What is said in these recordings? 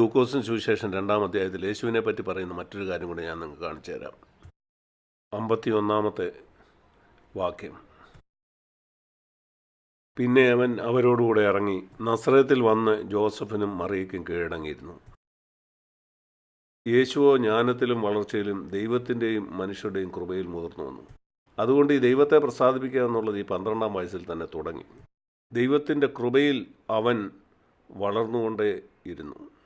ലൂക്കോസിന് സുവിശേഷം രണ്ടാം അധ്യായത്തിൽ യേശുവിനെ പറ്റി പറയുന്ന മറ്റൊരു കാര്യം കൂടി ഞാൻ നിങ്ങൾക്ക് കാണിച്ചു തരാം. അമ്പത്തി ഒന്നാമത്തെ വാക്യം. പിന്നെ അവൻ അവരോടുകൂടെ ഇറങ്ങി നസ്രത്തിൽ വന്ന് ജോസഫിനും മറിയയ്ക്കും കീഴടങ്ങിയിരുന്നു. യേശുവോ ജ്ഞാനത്തിലും വളർച്ചയിലും ദൈവത്തിന്റെയും മനുഷ്യരുടെയും കൃപയിൽ മുതിർന്നു വന്നു. അതുകൊണ്ട് ഈ ദൈവത്തെ പ്രസാദിപ്പിക്കുക എന്നുള്ളത് ഈ പന്ത്രണ്ടാം വയസ്സിൽ തന്നെ തുടങ്ങി. ദൈവത്തിന്റെ കൃപയിൽ അവൻ വളർന്നുകൊണ്ടേ ഇരുന്നു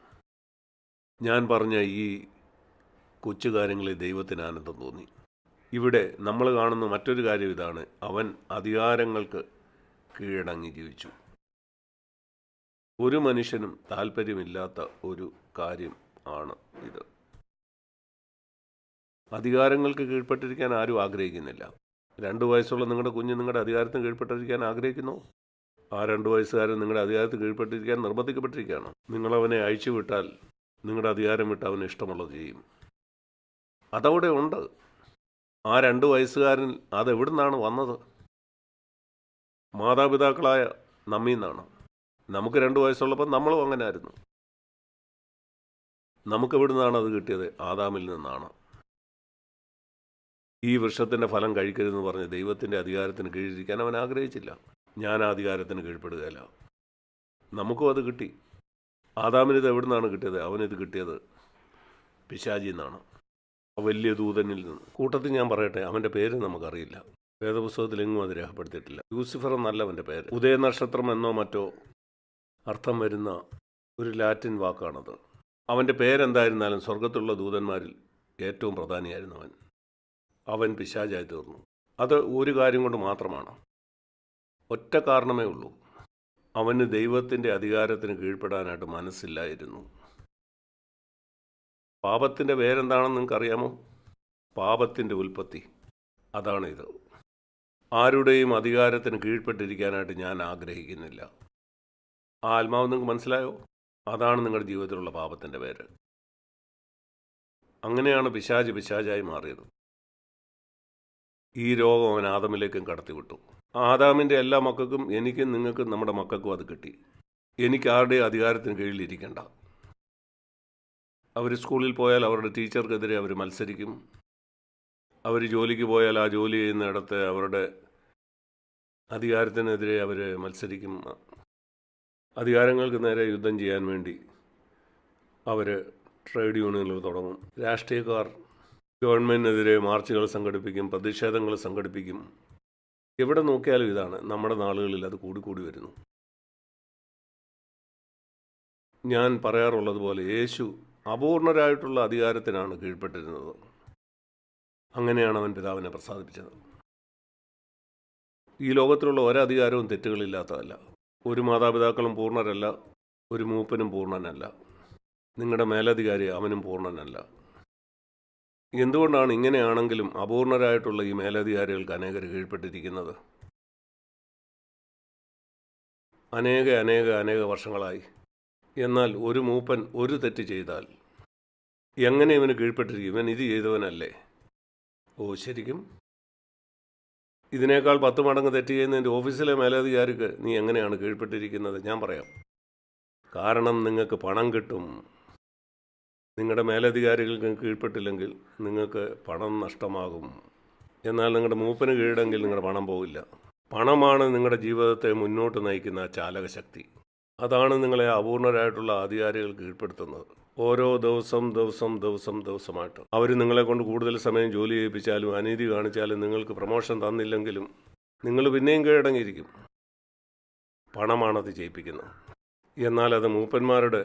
ഞാൻ പറഞ്ഞ ഈ കൊച്ചു കാര്യങ്ങളിൽ ദൈവത്തിന് ആനന്ദം തോന്നി. ഇവിടെ നമ്മൾ കാണുന്ന മറ്റൊരു കാര്യം ഇതാണ്. അവൻ അധികാരങ്ങൾക്ക് കീഴടങ്ങി ജീവിച്ചു. ഒരു മനുഷ്യനും താല്പര്യമില്ലാത്ത ഒരു കാര്യം ആണ് ഇത്. അധികാരങ്ങൾക്ക് കീഴ്പ്പെട്ടിരിക്കാൻ ആരും ആഗ്രഹിക്കുന്നില്ല. രണ്ട് വയസ്സുള്ള നിങ്ങളുടെ കുഞ്ഞ് നിങ്ങളുടെ അധികാരത്തിന് കീഴ്പ്പെട്ടിരിക്കാൻ ആഗ്രഹിക്കുന്നു. ആ രണ്ട് വയസ്സുകാരൻ നിങ്ങളുടെ അധികാരത്തിൽ കീഴ്പ്പെട്ടിരിക്കാൻ നിർബന്ധിക്കപ്പെട്ടിരിക്കുകയാണ്. നിങ്ങളവനെ അയച്ചു വിട്ടാൽ നിങ്ങളുടെ അധികാരം വിട്ട് അവന് ഇഷ്ടമുള്ളത് ചെയ്യും. അതവിടെ ഉണ്ട്. ആ രണ്ട് വയസ്സുകാരൻ അതെവിടെ നിന്നാണ് വന്നത്? മാതാപിതാക്കളായ നമ്മിൽ നിന്നാണ് നമുക്ക് രണ്ട് വയസ്സുള്ളപ്പോൾ നമ്മളും അങ്ങനെ ആയിരുന്നു നമുക്ക് എവിടെ നിന്നാണ് അത് കിട്ടിയത്? ആദാമിൽ നിന്നാണ്. ഈ വൃക്ഷത്തിന്റെ ഫലം കഴിക്കരുതെന്ന് പറഞ്ഞ് ദൈവത്തിന്റെ അധികാരത്തിന് കീഴിരിക്കാൻ അവൻ ആഗ്രഹിച്ചില്ല. ഞാൻ ആ അധികാരത്തിന് കീഴ്പ്പെടുകയല്ല. നമുക്കും അത് കിട്ടി. ആദാമിന് ഇത് എവിടെ നിന്നാണ് കിട്ടിയത് അവനിത് കിട്ടിയത് പിശാജി എന്നാണ് വലിയ ദൂതനിൽ നിന്ന്. കൂട്ടത്തിൽ ഞാൻ പറയട്ടെ അവന്റെ പേര് നമുക്കറിയില്ല. വേദപുസ്തകത്തിൽ എങ്ങും അത് രേഖപ്പെടുത്തിയിട്ടില്ല. ലൂസിഫർ എന്നല്ല അവന്റെ പേര് ഉദയനക്ഷത്രം എന്നോ മറ്റോ അർത്ഥം വരുന്ന ഒരു ലാറ്റിൻ വാക്കാണത്. അവന്റെ പേരെന്തായിരുന്നാലും സ്വർഗത്തിലുള്ള ദൂതന്മാരിൽ ഏറ്റവും പ്രധാനിയായിരുന്നു അവൻ. അവൻ പിശാചായി തീർന്നു. അത് ഒരു കാര്യം കൊണ്ട് മാത്രമാണ്. ഒറ്റ കാരണമേ ഉള്ളൂ. അവന് ദൈവത്തിന്റെ അധികാരത്തിന് കീഴ്പ്പെടാനായിട്ട് മനസ്സില്ലായിരുന്നു. പാപത്തിന്റെ പേരെന്താണെന്ന് നിങ്ങൾക്കറിയാമോ? പാപത്തിന്റെ ഉൽപ്പത്തി. അതാണ് ഇത് ആരുടെയും അധികാരത്തിന് കീഴ്പ്പെട്ടിരിക്കാനായിട്ട് ഞാൻ ആഗ്രഹിക്കുന്നില്ല. ആ ആത്മാവ് നിങ്ങൾക്ക് മനസ്സിലായോ? അതാണ് നിങ്ങളുടെ ജീവിതത്തിലുള്ള പാപത്തിന്റെ പേര്. അങ്ങനെയാണ് പിശാജ് പിശാജായി മാറിയത്. ഈ രോഗം അവൻ ആദമിലേക്കും കടത്തിവിട്ടു. ആദാമിന്റെ എല്ലാ മക്കൾക്കും എനിക്കും നിങ്ങൾക്കും നമ്മുടെ മക്കൾക്കും അത് കിട്ടി. എനിക്ക് ആരുടെ അധികാരത്തിന് കീഴിലിരിക്കണ്ട അവർ സ്കൂളിൽ പോയാൽ അവരുടെ ടീച്ചർക്കെതിരെ അവർ മത്സരിക്കും. അവർ ജോലിക്ക് പോയാൽ ആ ജോലി ചെയ്യുന്നിടത്ത് അവരുടെ അധികാരത്തിനെതിരെ അവർ മത്സരിക്കും. അധികാരങ്ങൾക്ക് നേരെ യുദ്ധം ചെയ്യാൻ വേണ്ടി അവർ ട്രേഡ് യൂണിയനുകൾ തുടങ്ങും. രാഷ്ട്രീയക്കാർ ഗവൺമെന്റിനെതിരെ മാർച്ചുകൾ സംഘടിപ്പിക്കും പ്രതിഷേധങ്ങൾ സംഘടിപ്പിക്കും. എവിടെ നോക്കിയാലും ഇതാണ്. നമ്മുടെ നാളുകളിൽ അത് കൂടിക്കൂടി വരുന്നു. ഞാൻ പറയാറുള്ളത് പോലെ യേശു അപൂർണരായിട്ടുള്ള അധികാരത്തിനാണ് കീഴ്പ്പെട്ടിരുന്നത്. അങ്ങനെയാണ് അവൻ പിതാവിനെ പ്രസാദിപ്പിച്ചത്. ഈ ലോകത്തിലുള്ള ഒരധികാരവും തെറ്റുകളില്ലാത്തതല്ല. ഒരു മാതാപിതാക്കളും പൂർണരല്ല ഒരു മൂപ്പനും പൂർണനല്ല. നിങ്ങളുടെ മേലധികാരി അവനും പൂർണനല്ല. എന്തുകൊണ്ടാണ് ഇങ്ങനെയാണെങ്കിലും അപൂർണരായിട്ടുള്ള ഈ മേലധികാരികൾക്ക് അനേകർ കീഴ്പ്പെട്ടിരിക്കുന്നത്? അനേക അനേക അനേക വർഷങ്ങളായി. എന്നാൽ ഒരു മൂപ്പൻ ഒരു തെറ്റ് ചെയ്താൽ എങ്ങനെ ഇവന് കീഴ്പ്പെട്ടിരിക്കും? ഇവൻ ഇത് ചെയ്തവനല്ലേ? ഓ ശരിക്കും? ഇതിനേക്കാൾ പത്ത് മടങ്ങ് തെറ്റ് ചെയ്യുന്നതിന്റെ ഓഫീസിലെ മേലധികാരിക്ക് നീ എങ്ങനെയാണ് കീഴ്പ്പെട്ടിരിക്കുന്നത്? ഞാൻ പറയാം. കാരണം നിങ്ങൾക്ക് പണം കിട്ടും. നിങ്ങളുടെ മേലധികാരികൾക്ക് കീഴ്പ്പെട്ടില്ലെങ്കിൽ നിങ്ങൾക്ക് പണം നഷ്ടമാകും. എന്നാൽ നിങ്ങളുടെ മൂപ്പന് കീഴടെങ്കിൽ നിങ്ങളുടെ പണം പോവില്ല. പണമാണ് നിങ്ങളുടെ ജീവിതത്തെ മുന്നോട്ട് നയിക്കുന്ന ചാലകശക്തി. അതാണ് നിങ്ങളെ അപൂർണരായിട്ടുള്ള അധികാരികൾ കീഴ്പ്പെടുത്തുന്നത്. ഓരോ ദിവസം ദിവസം ദിവസം ദിവസമായിട്ട്. അവർ നിങ്ങളെ കൊണ്ട് കൂടുതൽ സമയം ജോലി ചെയ്യിപ്പിച്ചാലും അനീതി കാണിച്ചാലും നിങ്ങൾക്ക് പ്രമോഷൻ തന്നില്ലെങ്കിലും നിങ്ങൾ പിന്നെയും കീഴടങ്ങിയിരിക്കും. പണമാണത് ചെയ്യിപ്പിക്കുന്നത് എന്നാൽ അത് മൂപ്പന്മാരുടെ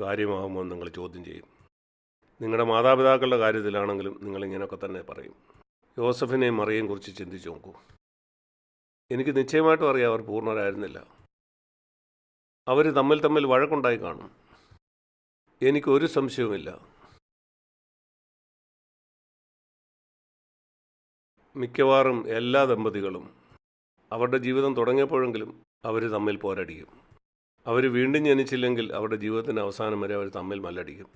കാര്യമാകുമ്പോൾ നിങ്ങൾ ചോദ്യം ചെയ്യും. നിങ്ങളുടെ മാതാപിതാക്കളുടെ കാര്യത്തിലാണെങ്കിലും നിങ്ങളിങ്ങനെയൊക്കെ തന്നെ പറയും. യോസഫിനെയും മറിയേയും കുറിച്ച് ചിന്തിച്ചു നോക്കൂ. എനിക്ക് നിശ്ചയമായിട്ടും അറിയാം അവർ പൂർണരായിരുന്നില്ല. അവർ തമ്മിൽ തമ്മിൽ വഴക്കുണ്ടായി കാണും. എനിക്കൊരു സംശയവുമില്ല. മിക്കവാറും എല്ലാ ദമ്പതികളും അവരുടെ ജീവിതം തുടങ്ങിയപ്പോഴെങ്കിലും അവർ തമ്മിൽ പോരടിക്കും. അവർ വീണ്ടും ജനിച്ചില്ലെങ്കിൽ അവരുടെ ജീവിതത്തിന്റെ അവസാനം വരെ അവർ തമ്മിൽ മല്ലടിക്കും.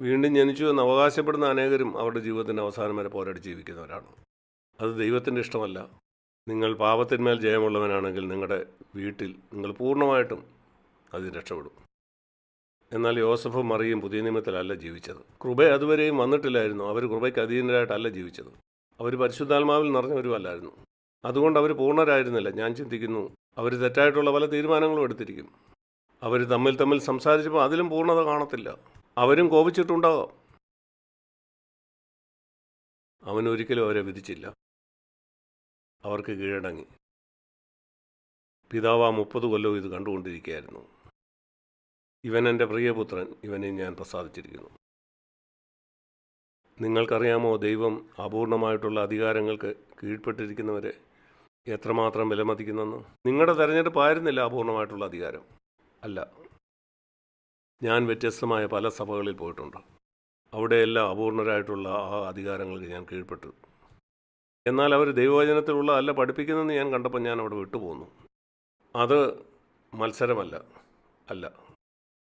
വീണ്ടും ജനിച്ചു എന്ന് അവകാശപ്പെടുന്ന അനേകരും അവരുടെ ജീവിതത്തിന്റെ അവസാനം വരെ പോരാടി ജീവിക്കുന്നവരാണ്. അത് ദൈവത്തിന്റെ ഇഷ്ടമല്ല. നിങ്ങൾ പാപത്തിന്മേൽ ജയമുള്ളവനാണെങ്കിൽ നിങ്ങളുടെ വീട്ടിൽ നിങ്ങൾ പൂർണമായിട്ടും അതിൽ രക്ഷപ്പെടും. എന്നാൽ യോസഫും മറിയും പുതിയ നിയമത്തിലല്ല ജീവിച്ചത്. കൃപ അതുവരെയും വന്നിട്ടില്ലായിരുന്നു. അവർ കൃപയ്ക്ക് അധീനരായിട്ടല്ല ജീവിച്ചത്. അവർ പരിശുദ്ധാത്മാവിൽ നിറഞ്ഞവരുമല്ലായിരുന്നു. അതുകൊണ്ട് അവർ പൂർണരായിരുന്നില്ല. ഞാൻ ചിന്തിക്കുന്നു അവർ തെറ്റായിട്ടുള്ള പല തീരുമാനങ്ങളും എടുത്തിരിക്കും. അവർ തമ്മിൽ തമ്മിൽ സംസാരിച്ചപ്പോൾ അതിലും പൂർണത കാണത്തില്ല. അവരും കോപിച്ചിട്ടുണ്ടാകാം അവനൊരിക്കലും അവരെ വിധിച്ചില്ല. അവർക്ക് കീഴടങ്ങി. പിതാവ് ആ മുപ്പത് കൊല്ലവും ഇത് കണ്ടുകൊണ്ടിരിക്കുകയായിരുന്നു. ഇവൻ എന്റെ പ്രിയപുത്രൻ ഇവനെ ഞാൻ പ്രസാദിച്ചിരിക്കുന്നു. നിങ്ങൾക്കറിയാമോ ദൈവം അപൂർണമായിട്ടുള്ള അധികാരങ്ങൾക്ക് കീഴ്പ്പെട്ടിരിക്കുന്നവരെ എത്രമാത്രം വിലമതിക്കുന്നെന്ന്. നിങ്ങളുടെ തെരഞ്ഞെടുപ്പായിരുന്നില്ല അപൂർണമായിട്ടുള്ള അധികാരം. അല്ല. ഞാൻ വ്യത്യസ്തമായ പല സഭകളിൽ പോയിട്ടുണ്ട്. അവിടെയെല്ലാം അപൂർണരായിട്ടുള്ള ആ അധികാരങ്ങൾക്ക് ഞാൻ കീഴ്പ്പെട്ടു. എന്നാൽ അവർ ദൈവവചനത്തിലുള്ള അല്ല പഠിപ്പിക്കുന്നതെന്ന് ഞാൻ കണ്ടപ്പോൾ ഞാൻ അവിടെ വിട്ടുപോന്നു. അത് മത്സരമല്ല. അല്ല.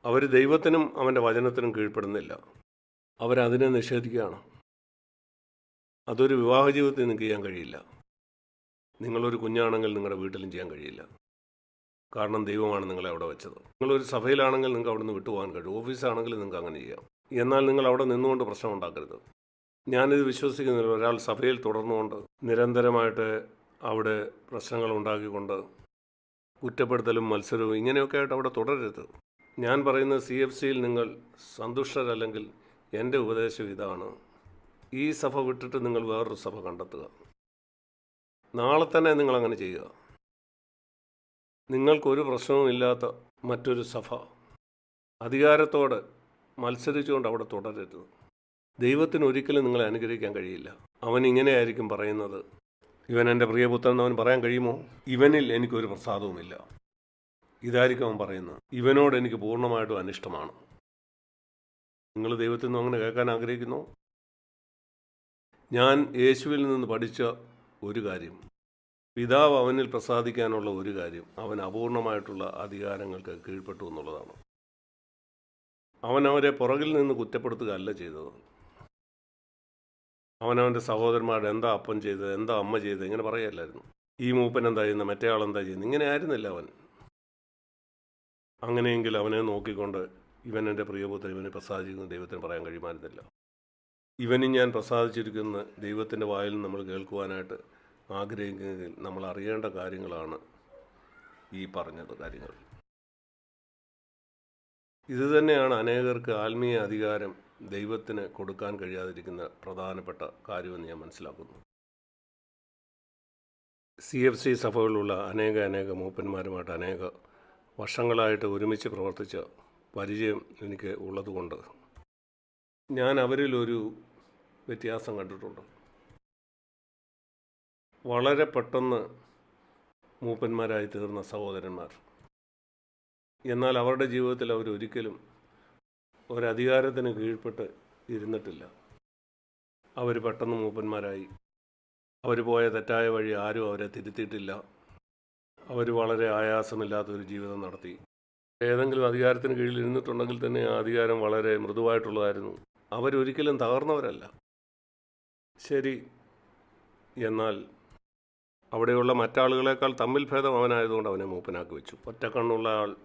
അവർ ദൈവത്തിനും അവന്റെ വചനത്തിനും കീഴ്പ്പെടുന്നില്ല. അവരതിനെ നിഷേധിക്കുകയാണ്. അതൊരു വിവാഹ ജീവിതത്തിൽ ചെയ്യാൻ കഴിയില്ല. നിങ്ങളൊരു കുഞ്ഞാണെങ്കിൽ നിങ്ങളുടെ വീട്ടിലും ചെയ്യാൻ കഴിയില്ല. കാരണം ദൈവമാണ് നിങ്ങളെ അവിടെ വെച്ചത്. നിങ്ങളൊരു സഭയിലാണെങ്കിൽ നിങ്ങൾക്ക് അവിടെ നിന്ന് വിട്ടുപോകാൻ കഴിയും. ഓഫീസാണെങ്കിൽ നിങ്ങൾക്ക് അങ്ങനെ ചെയ്യാം. എന്നാൽ നിങ്ങൾ അവിടെ നിന്നുകൊണ്ട് പ്രശ്നം ഉണ്ടാക്കരുത്. ഞാനിത് വിശ്വസിക്കുന്നില്ല. ഒരാൾ സഭയിൽ തുടർന്നുകൊണ്ട് നിരന്തരമായിട്ട് അവിടെ പ്രശ്നങ്ങൾ ഉണ്ടാക്കിക്കൊണ്ട് കുറ്റപ്പെടുത്തലും മത്സരവും ഇങ്ങനെയൊക്കെ ആയിട്ട് അവിടെ തുടരരുത്. ഞാൻ പറയുന്ന സി എഫ് സിയിൽ നിങ്ങൾ സന്തുഷ്ടരല്ലെങ്കിൽ എന്റെ ഉപദേശം ഇതാണ്. ഈ സഭ വിട്ടിട്ട് നിങ്ങൾ വേറൊരു സഭ കണ്ടെത്തുക. നാളെ തന്നെ നിങ്ങൾ അങ്ങനെ ചെയ്യുക. നിങ്ങൾക്കൊരു പ്രശ്നവും ഇല്ലാത്ത മറ്റൊരു സഭ അധികാരത്തോടെ മത്സരിച്ചുകൊണ്ട് അവിടെ തുടരരുത്. ദൈവത്തിന് ഒരിക്കലും നിങ്ങളെ അനുഗ്രഹിക്കാൻ കഴിയില്ല. അവൻ ഇങ്ങനെയായിരിക്കും പറയുന്നത്. ഇവൻ എന്റെ പ്രിയപുത്രൻ അവൻ പറയാൻ കഴിയുമോ? ഇവനിൽ എനിക്കൊരു പ്രസാദവുമില്ല. ഇതായിരിക്കും അവൻ പറയുന്നത്. ഇവനോട് എനിക്ക് പൂർണമായിട്ടും അനിഷ്ടമാണ്. നിങ്ങൾ ദൈവത്തിൽ നിന്ന് അങ്ങനെ കേൾക്കാൻ ആഗ്രഹിക്കുന്നു? ഞാൻ യേശുവിൽ നിന്ന് പഠിച്ച ഒരു കാര്യം. പിതാവ് അവനിൽ പ്രസാദിക്കാനുള്ള ഒരു കാര്യം. അവൻ അപൂർണമായിട്ടുള്ള അധികാരങ്ങൾക്ക് കീഴ്പ്പെട്ടു എന്നുള്ളതാണ്. അവൻ അവരെ പുറകിൽ നിന്ന് കുറ്റപ്പെടുത്തുകയല്ല ചെയ്തത്. അവനവന്റെ സഹോദരന്മാരുടെ എന്താ അപ്പൻ ചെയ്തത്? എന്താ അമ്മ ചെയ്തത്? ഇങ്ങനെ പറയല്ലായിരുന്നു. ഈ മൂപ്പൻ എന്താ ചെയ്യുന്നത്? മറ്റേ എന്താ ചെയ്യുന്നത്? ഇങ്ങനെ ആയിരുന്നില്ല അവൻ. അങ്ങനെയെങ്കിൽ അവനെ നോക്കിക്കൊണ്ട് ഇവൻ എന്റെ പ്രിയപുത്രൻ ഇവനെ പ്രസാദിക്കുന്ന ദൈവത്തിന് പറയാൻ കഴിയുമായിരുന്നില്ല. ഇവനും ഞാൻ പ്രസാദിച്ചിരിക്കുന്ന ദൈവത്തിന്റെ വായിൽ നമ്മൾ കേൾക്കുവാനായിട്ട് ആഗ്രഹിക്കുന്നതിൽ നമ്മൾ അറിയേണ്ട കാര്യങ്ങളാണ് ഈ പറഞ്ഞത് കാര്യങ്ങൾ. ഇത് തന്നെയാണ് അനേകർക്ക് ആത്മീയ അധികാരം ദൈവത്തിന് കൊടുക്കാൻ കഴിയാതിരിക്കുന്ന പ്രധാനപ്പെട്ട കാര്യമെന്ന് ഞാൻ മനസ്സിലാക്കുന്നു. സി എഫ് സി സഭകളിലുള്ള അനേക അനേക മൂപ്പന്മാരുമായിട്ട് അനേക വർഷങ്ങളായിട്ട് ഒരുമിച്ച് പ്രവർത്തിച്ച പരിചയം എനിക്ക് ഉള്ളതുകൊണ്ട് ഞാൻ അവരിലൊരു വ്യത്യാസം കണ്ടിട്ടുണ്ട്. വളരെ പെട്ടെന്ന് മൂപ്പന്മാരായി തീർന്ന സഹോദരന്മാർ. എന്നാൽ അവരുടെ ജീവിതത്തിൽ അവരൊരിക്കലും ഒരധികാരത്തിന് കീഴ്പ്പെട്ട് ഇരുന്നിട്ടില്ല. അവർ പെട്ടെന്ന് മൂപ്പന്മാരായി. അവർ പോയ തെറ്റായ വഴി ആരും അവരെ തിരുത്തിയിട്ടില്ല. അവർ വളരെ ആയാസമില്ലാത്തൊരു ജീവിതം നടത്തി. ഏതെങ്കിലും അധികാരത്തിന് കീഴിൽ ഇരുന്നിട്ടുണ്ടെങ്കിൽ തന്നെ ആ അധികാരം വളരെ മൃദുവായിട്ടുള്ളതായിരുന്നു. അവരൊരിക്കലും തകർന്നവരല്ല. ശരി. എന്നാൽ അവിടെയുള്ള മറ്റാളുകളെക്കാൾ തമ്മിൽ ഭേദം അവനായതുകൊണ്ട് അവനെ മൂപ്പനാക്കി വെച്ചു. ഒറ്റക്കണ്ണുള്ള ആൾ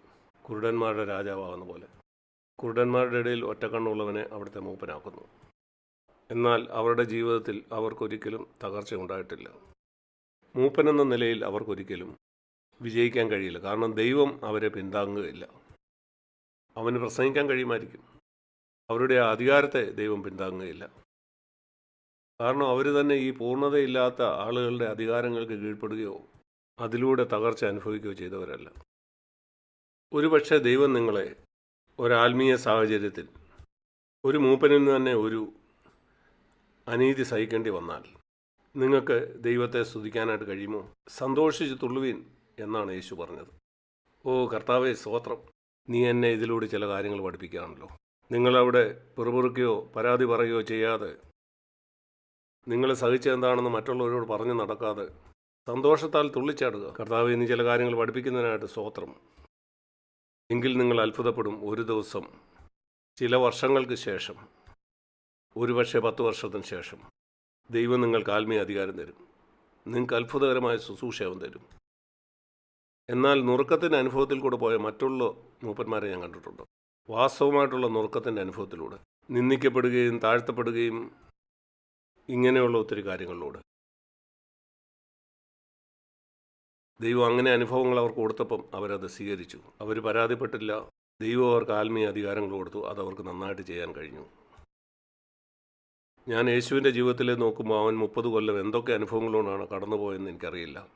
കുരുടന്മാരുടെ രാജാവാകുന്ന പോലെ. കുരുടന്മാരുടെ ഇടയിൽ ഒറ്റക്കണ്ണുള്ളവനെ അവിടുത്തെ മൂപ്പനാക്കുന്നു. എന്നാൽ അവരുടെ ജീവിതത്തിൽ അവർക്കൊരിക്കലും തകർച്ച ഉണ്ടായിട്ടില്ല. മൂപ്പനെന്ന നിലയിൽ അവർക്കൊരിക്കലും വിജയിക്കാൻ കഴിയില്ല. കാരണം ദൈവം അവരെ പിന്താങ്ങുകയില്ല. അവന് പ്രസംഗിക്കാൻ കഴിയുമായിരിക്കും. അവരുടെ അധികാരത്തെ ദൈവം പിന്താങ്ങുകയില്ല. കാരണം അവർ തന്നെ ഈ പൂർണതയില്ലാത്ത ആളുകളുടെ അധികാരങ്ങൾക്ക് കീഴ്പ്പെടുകയോ അതിലൂടെ തകർച്ച അനുഭവിക്കുകയോ ചെയ്തവരല്ല. ഒരുപക്ഷെ ദൈവം നിങ്ങളെ ഒരാത്മീയ സാഹചര്യത്തിൽ ഒരു മൂപ്പനിൽ തന്നെ ഒരു അനീതി സഹിക്കേണ്ടി വന്നാൽ നിങ്ങൾക്ക് ദൈവത്തെ സ്തുതിക്കാനായിട്ട് കഴിയുമോ? സന്തോഷിച്ച് തുള്ളുവീൻ എന്നാണ് യേശു പറഞ്ഞത്. ഓ കർത്താവെ സ്തോത്രം. നീ എന്നെ ഇതിലൂടെ ചില കാര്യങ്ങൾ പഠിപ്പിക്കുകയാണല്ലോ നിങ്ങളവിടെ പിറുപിറുക്കുകയോ പരാതി പറയുകയോ ചെയ്യാതെ നിങ്ങൾ സഹിച്ചെന്താണെന്ന് മറ്റുള്ളവരോട് പറഞ്ഞു നടക്കാതെ സന്തോഷത്താൽ തുള്ളിച്ചാടുക. കർത്താവ് ഇനി ചില കാര്യങ്ങൾ പഠിപ്പിക്കുന്നതിനായിട്ട് സ്തോത്രം. എങ്കിൽ നിങ്ങൾ അത്ഭുതപ്പെടും ഒരു ദിവസം ചില വർഷങ്ങൾക്ക് ശേഷം ഒരുപക്ഷെ പത്ത് വർഷത്തിന് ശേഷം. ദൈവം നിങ്ങൾക്ക് ആത്മീയ അധികാരം തരും. നിങ്ങൾക്ക് അത്ഭുതകരമായ ശുശ്രൂഷവും തരും. എന്നാൽ നുറുക്കത്തിന്റെ അനുഭവത്തിൽ കൂടെ പോയ മറ്റുള്ള മൂപ്പന്മാരെ ഞാൻ കണ്ടിട്ടുണ്ട്. വാസ്തവമായിട്ടുള്ള നുറുക്കത്തിന്റെ അനുഭവത്തിലൂടെ നിന്ദിക്കപ്പെടുകയും താഴ്ത്തപ്പെടുകയും ഇങ്ങനെയുള്ള ഒത്തിരി കാര്യങ്ങളിലൂടെ. ദൈവം അങ്ങനെ അനുഭവങ്ങൾ അവർക്ക് കൊടുത്തപ്പം അവരത് സ്വീകരിച്ചു. അവർ പരാതിപ്പെട്ടില്ല. ദൈവം അവർക്ക് ആത്മീയ അധികാരങ്ങൾ കൊടുത്തു. അത് അവർക്ക് നന്നായിട്ട് ചെയ്യാൻ കഴിഞ്ഞു. ഞാൻ യേശുവിന്റെ ജീവിതത്തിൽ നോക്കുമ്പോൾ അവൻ മുപ്പത് കൊല്ലം എന്തൊക്കെ അനുഭവങ്ങളോടാണ് കടന്നുപോയെന്ന് എനിക്കറിയില്ല.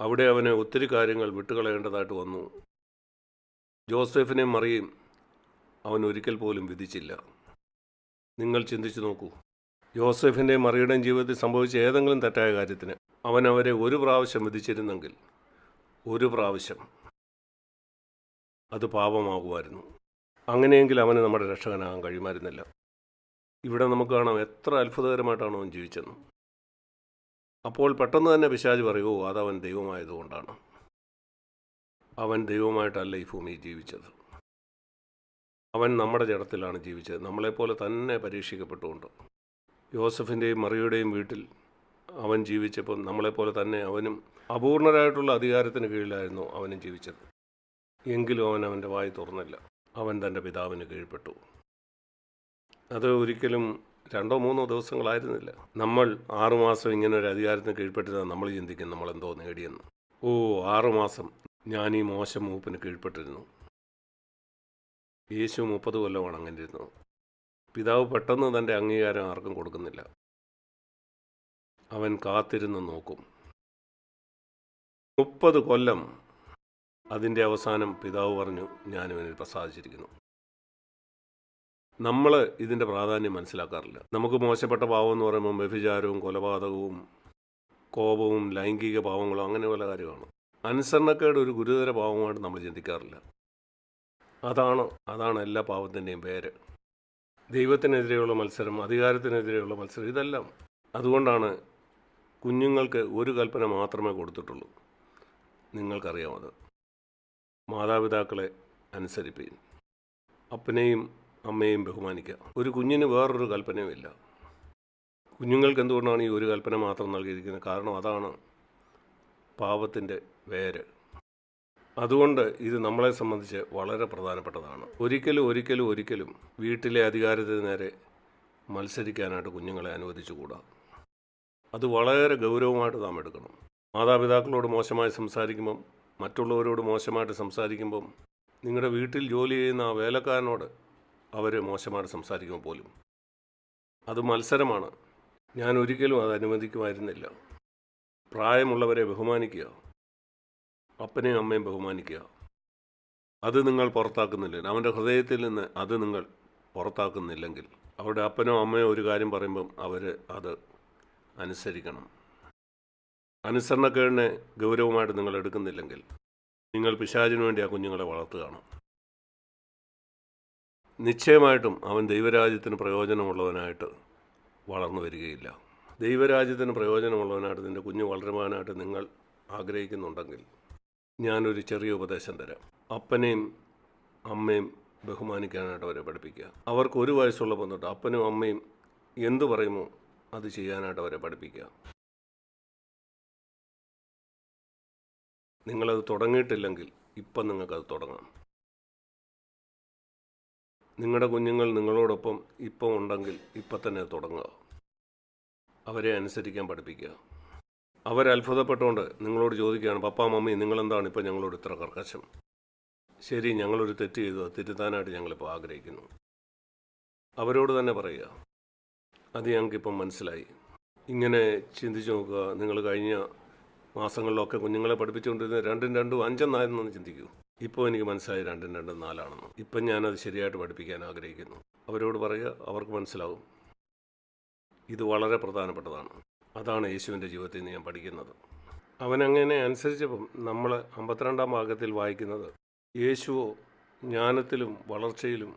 അവിടെ അവന് ഒത്തിരി കാര്യങ്ങൾ വിട്ടുകളയേണ്ടതായിട്ട് വന്നു. ജോസഫിനെയും മറിയും അവൻ ഒരിക്കൽ പോലും വിധിച്ചില്ല. നിങ്ങൾ ചിന്തിച്ചു നോക്കൂ. ജോസഫിന്റെയും മറിയുടെയും ജീവിതത്തിൽ സംഭവിച്ച ഏതെങ്കിലും തെറ്റായ കാര്യത്തിന് അവൻ അവരെ ഒരു പ്രാവശ്യം വിധിച്ചിരുന്നെങ്കിൽ ഒരു പ്രാവശ്യം അത് പാപമാകുമായിരുന്നു. അങ്ങനെയെങ്കിൽ അവന് നമ്മുടെ രക്ഷകനാകാൻ കഴിയുമായിരുന്നില്ല. ഇവിടെ നമുക്ക് കാണാം എത്ര അത്ഭുതകരമായിട്ടാണ് അവൻ ജീവിച്ചെന്ന് അപ്പോൾ പെട്ടെന്ന് തന്നെ പിശാജ് പറയുമോ അതവൻ ദൈവമായതുകൊണ്ടാണ്. അവൻ ദൈവമായിട്ടല്ല ഈ ഭൂമിയിൽ ജീവിച്ചത്. അവൻ നമ്മുടെ ജഡത്തിലാണ് ജീവിച്ചത്. നമ്മളെപ്പോലെ തന്നെ പരീക്ഷിക്കപ്പെട്ടുകൊണ്ട്. യോസഫിന്റെയും മറിയുടെയും വീട്ടിൽ അവൻ ജീവിച്ചപ്പോൾ നമ്മളെപ്പോലെ തന്നെ അവനും അപൂർണരായിട്ടുള്ള അധികാരത്തിന് കീഴിലായിരുന്നു അവനും ജീവിച്ചത്. എങ്കിലും അവൻ അവന്റെ വായി തുറന്നില്ല. അവൻ തന്റെ പിതാവിന് കീഴ്പ്പെട്ടു. അത് ഒരിക്കലും രണ്ടോ മൂന്നോ ദിവസങ്ങളായിരുന്നില്ല. നമ്മൾ ആറുമാസം ഇങ്ങനെ ഒരു അധികാരത്തിന് കീഴ്പ്പെട്ടിരുന്ന നമ്മൾ ചിന്തിക്കും നമ്മളെന്തോ നേടിയെന്ന്. ഓ ആറുമാസം ഞാൻ ഈ മോശം മൂപ്പിന് കീഴ്പ്പെട്ടിരുന്നു. യേശു മുപ്പത് കൊല്ലമാണ് അങ്ങനെ ഇരുന്നത്. പിതാവ് പെട്ടെന്ന് തന്റെ അംഗീകാരം ആർക്കും കൊടുക്കുന്നില്ല. അവൻ കാത്തിരുന്ന് നോക്കും. മുപ്പത് കൊല്ലം അതിന്റെ അവസാനം പിതാവ് പറഞ്ഞു ഞാനിവനിൽ പ്രസാദിച്ചിരിക്കുന്നു. നമ്മൾ ഇതിന്റെ പ്രാധാന്യം മനസ്സിലാക്കാറില്ല. നമുക്ക് മോശപ്പെട്ട പാവം എന്ന് പറയുമ്പോൾ വ്യഭിചാരവും കൊലപാതകവും കോപവും ലൈംഗിക പാവങ്ങളും അങ്ങനെ പല കാര്യമാണ് അനുസരണക്കേട് ഒരു ഗുരുതര പാവമായിട്ട് നമ്മൾ ചിന്തിക്കാറില്ല. അതാണ് അതാണ് എല്ലാ പാവത്തിന്റെയും പേര്. ദൈവത്തിനെതിരെയുള്ള മത്സരം അധികാരത്തിനെതിരെയുള്ള മത്സരം ഇതെല്ലാം. അതുകൊണ്ടാണ് കുഞ്ഞുങ്ങൾക്ക് ഒരു കൽപ്പന മാത്രമേ കൊടുത്തിട്ടുള്ളൂ. നിങ്ങൾക്കറിയാം അത് മാതാപിതാക്കളെ അനുസരിപ്പീൻ. അപ്പനെയും അമ്മയെയും ബഹുമാനിക്കുക ഒരു കുഞ്ഞിന് വേറൊരു കൽപ്പനയുമില്ല. കുഞ്ഞുങ്ങൾക്ക് എന്തുകൊണ്ടാണ് ഈ ഒരു കൽപ്പന മാത്രം നൽകിയിരിക്കുന്നത്? കാരണം അതാണ് പാപത്തിന്റെ വേര്. അതുകൊണ്ട് ഇത് നമ്മളെ സംബന്ധിച്ച് വളരെ പ്രധാനപ്പെട്ടതാണ്. ഒരിക്കലും ഒരിക്കലും ഒരിക്കലും വീട്ടിലെ അധികാരത്തിന് നേരെ മത്സരിക്കാനായിട്ട് കുഞ്ഞുങ്ങളെ അനുവദിച്ചുകൂടാ. അത് വളരെ ഗൗരവമായിട്ട് നാം എടുക്കണം. മാതാപിതാക്കളോട് മോശമായി സംസാരിക്കുമ്പം മറ്റുള്ളവരോട് മോശമായിട്ട് സംസാരിക്കുമ്പം നിങ്ങളുടെ വീട്ടിൽ ജോലി ചെയ്യുന്ന ആ വേലക്കാരനോട് അവർ മോശമായിട്ട് സംസാരിക്കുമ്പോൾ പോലും. അത് മത്സരമാണ്. ഞാൻ ഒരിക്കലും അത് അനുവദിക്കുമായിരുന്നില്ല. പ്രായമുള്ളവരെ ബഹുമാനിക്കുക. അപ്പനെയും അമ്മയും ബഹുമാനിക്കുക. അത് നിങ്ങൾ പുറത്താക്കുന്നില്ല അവന്റെ ഹൃദയത്തിൽ നിന്ന് അത് നിങ്ങൾ പുറത്താക്കുന്നില്ലെങ്കിൽ അവരുടെ അപ്പനോ അമ്മയോ ഒരു കാര്യം പറയുമ്പം അവർ അത് അനുസരിക്കണം. അനുസരണക്കേടിനെ ഗൗരവമായിട്ട് നിങ്ങൾ എടുക്കുന്നില്ലെങ്കിൽ നിങ്ങൾ പിശാചിനു വേണ്ടി ആ കുഞ്ഞുങ്ങളെ വളർത്തുകയാണ്. നിശ്ചയമായിട്ടും അവൻ ദൈവരാജ്യത്തിന് പ്രയോജനമുള്ളവനായിട്ട് വളർന്നു വരികയില്ല. ദൈവരാജ്യത്തിന് പ്രയോജനമുള്ളവനായിട്ട് നിന്റെ കുഞ്ഞ് വളരുവാനായിട്ട് നിങ്ങൾ ആഗ്രഹിക്കുന്നുണ്ടെങ്കിൽ ഞാനൊരു ചെറിയ ഉപദേശം തരാം. അപ്പനെയും അമ്മയും ബഹുമാനിക്കാനായിട്ട് അവരെ പഠിപ്പിക്കുക. അവർക്ക് ഒരു വയസ്സുള്ള തൊട്ട് അപ്പനും അമ്മയും എന്തു പറയുമോ അത് ചെയ്യാനായിട്ട് അവരെ പഠിപ്പിക്കുക. നിങ്ങളത് തുടങ്ങിയിട്ടില്ലെങ്കിൽ ഇപ്പം നിങ്ങൾക്കത് തുടങ്ങാം. നിങ്ങളുടെ കുഞ്ഞുങ്ങൾ നിങ്ങളോടൊപ്പം ഇപ്പം ഉണ്ടെങ്കിൽ ഇപ്പം തന്നെ തുടങ്ങുക. അവരെ അനുസരിക്കാൻ പഠിപ്പിക്കുക. അവരത്ഭുതപ്പെട്ടുകൊണ്ട് നിങ്ങളോട് ചോദിക്കുകയാണ് പപ്പാ മമ്മി നിങ്ങളെന്താണ് ഇപ്പോൾ ഞങ്ങളോട് ഇത്ര കർക്കശം? ശരി ഞങ്ങളൊരു തെറ്റ് ചെയ്തു അത് തിരുത്താനായിട്ട് ഞങ്ങളിപ്പോൾ ആഗ്രഹിക്കുന്നു. അവരോട് തന്നെ പറയുക അത് ഞങ്ങൾക്കിപ്പം മനസ്സിലായി. ഇങ്ങനെ ചിന്തിച്ചു നോക്കുക നിങ്ങൾ കഴിഞ്ഞ മാസങ്ങളിലൊക്കെ കുഞ്ഞുങ്ങളെ പഠിപ്പിച്ചുകൊണ്ടിരുന്ന രണ്ടും രണ്ടും അഞ്ചെന്നായിരുന്നെന്ന് ചിന്തിക്കൂ. ഇപ്പോൾ എനിക്ക് മനസ്സിലായി രണ്ടും രണ്ടും നാലാണെന്ന്. ഇപ്പം ഞാനത് ശരിയായിട്ട് പഠിപ്പിക്കാൻ ആഗ്രഹിക്കുന്നു. അവരോട് പറയുക അവർക്ക് മനസ്സിലാവും. ഇത് വളരെ പ്രധാനപ്പെട്ടതാണ്. അതാണ് യേശുവിന്റെ ജീവിതത്തിൽ നിന്ന് ഞാൻ പഠിക്കുന്നത്. അവനങ്ങനെ അനുസരിച്ചപ്പം നമ്മൾ അമ്പത്തിരണ്ടാം ഭാഗത്തിൽ വായിക്കുന്നത് യേശുവോ ജ്ഞാനത്തിലും വളർച്ചയിലും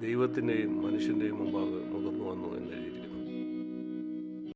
ദൈവത്തിന്റെയും മനുഷ്യന്റെയും മുമ്പാകെ മുഖം